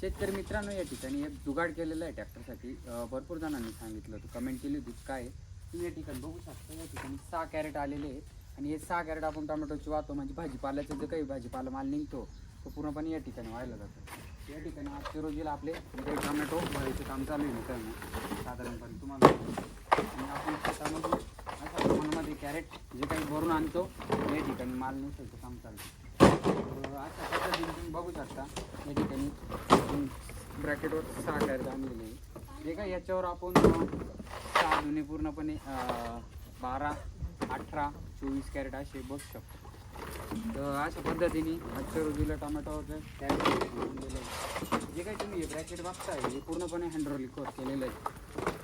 शेतकरी मित्रांनो या ठिकाणी एक जुगाड केलेलं आहे ट्रॅक्टरसाठी. भरपूर जणांनी सांगितलं होतं कमेंट केली होती काय तुम्ही या ठिकाणी बघू शकता या ठिकाणी सहा कॅरेट आलेले आहेत. आणि हे सहा कॅरेट आपण टोमॅटोची वाहतो म्हणजे भाजीपाल्याचं जे काही भाजीपाला माल निघतो तो पूर्णपणे या ठिकाणी व्हायला जातो. या ठिकाणी आजच्या रोजीला आपले टोमॅटो भरायचं काम चालू आहे मित्रांनो साधारणपणे तुम्हाला आणि आपण शेतामध्ये अशा प्रमाणामध्ये कॅरेट जे काही भरून आणतो या ठिकाणी माल निघतो काम चालू तर अशा पद्धतीने तुम्ही बघू शकता या ठिकाणी ब्रॅकेटवर सहा कॅरेट आणलेले आहे जे काय याच्यावर आपण सहा जुने पूर्णपणे बारा अठरा चोवीस कॅरेट असे बसू शकतो. तर अशा पद्धतीने आजच्या रोजीला टोमॅटोचं कॅरेट आहे. जे काही तुम्ही हे ब्रॅकेट बघताय हे पूर्णपणे हँड्रोलिकवर केलेलं आहे.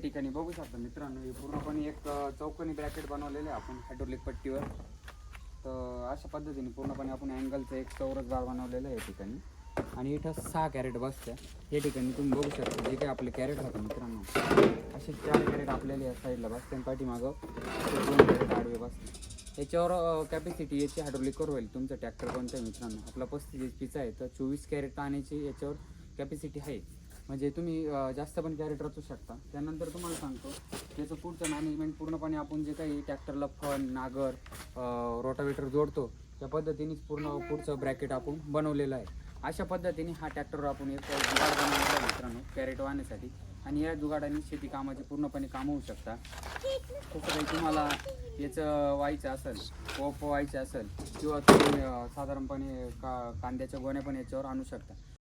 ठिकाणी बघू शकता मित्रांनो हे पूर्णपणे एक चौकोनी ब्रॅकेट बनवलेलं आहे आपण हायड्रोलिक पट्टीवर. तर अशा पद्धतीने पूर्णपणे आपण अँगलचं एक चौरस बार बनवलेलं आहे या ठिकाणी. आणि इथं सहा कॅरेट बसतं या ठिकाणी तुम्ही बघू शकता जे काही आपले कॅरेट राहतात मित्रांनो. असे चार कॅरेट आपल्याला या साईडला बसते आणि पाठीमागं दोन कॅरेट आडवे बसते याच्यावर कॅपॅसिटी याची हायड्रोलिकवर होईल. तुमचं ट्रॅक्टर कोणतं मित्रांनो? आपला पस्तीस एच पीचा आहे. तर चोवीस कॅरेट पाण्याची याच्यावर कॅपॅसिटी आहे. म्हणजे तुम्ही जास्त पण कॅरेट रचू शकता. त्यानंतर तुम्हाला सांगतो त्याचं पुढचं मॅनेजमेंट पूर्णपणे आपण जे काही ट्रॅक्टरला फन नागर रोटावेटर जोडतो त्या पद्धतीनेच पूर्ण पुढचं ब्रॅकेट आपण बनवलेलं आहे. अशा पद्धतीने हा ट्रॅक्टर आपण एक जुगाड बनवलेला आहे मित्रांनो कॅरेट वाहण्यासाठी. आणि या जुगाडाने शेती कामाची पूर्णपणे कामं होऊ शकता. तसं काही तुम्हाला याचं व्हायचं असेल पोप व्हायचं असेल किंवा तुम्ही साधारणपणे का कांद्याच्या गोण्या पण याच्यावर आणू शकता.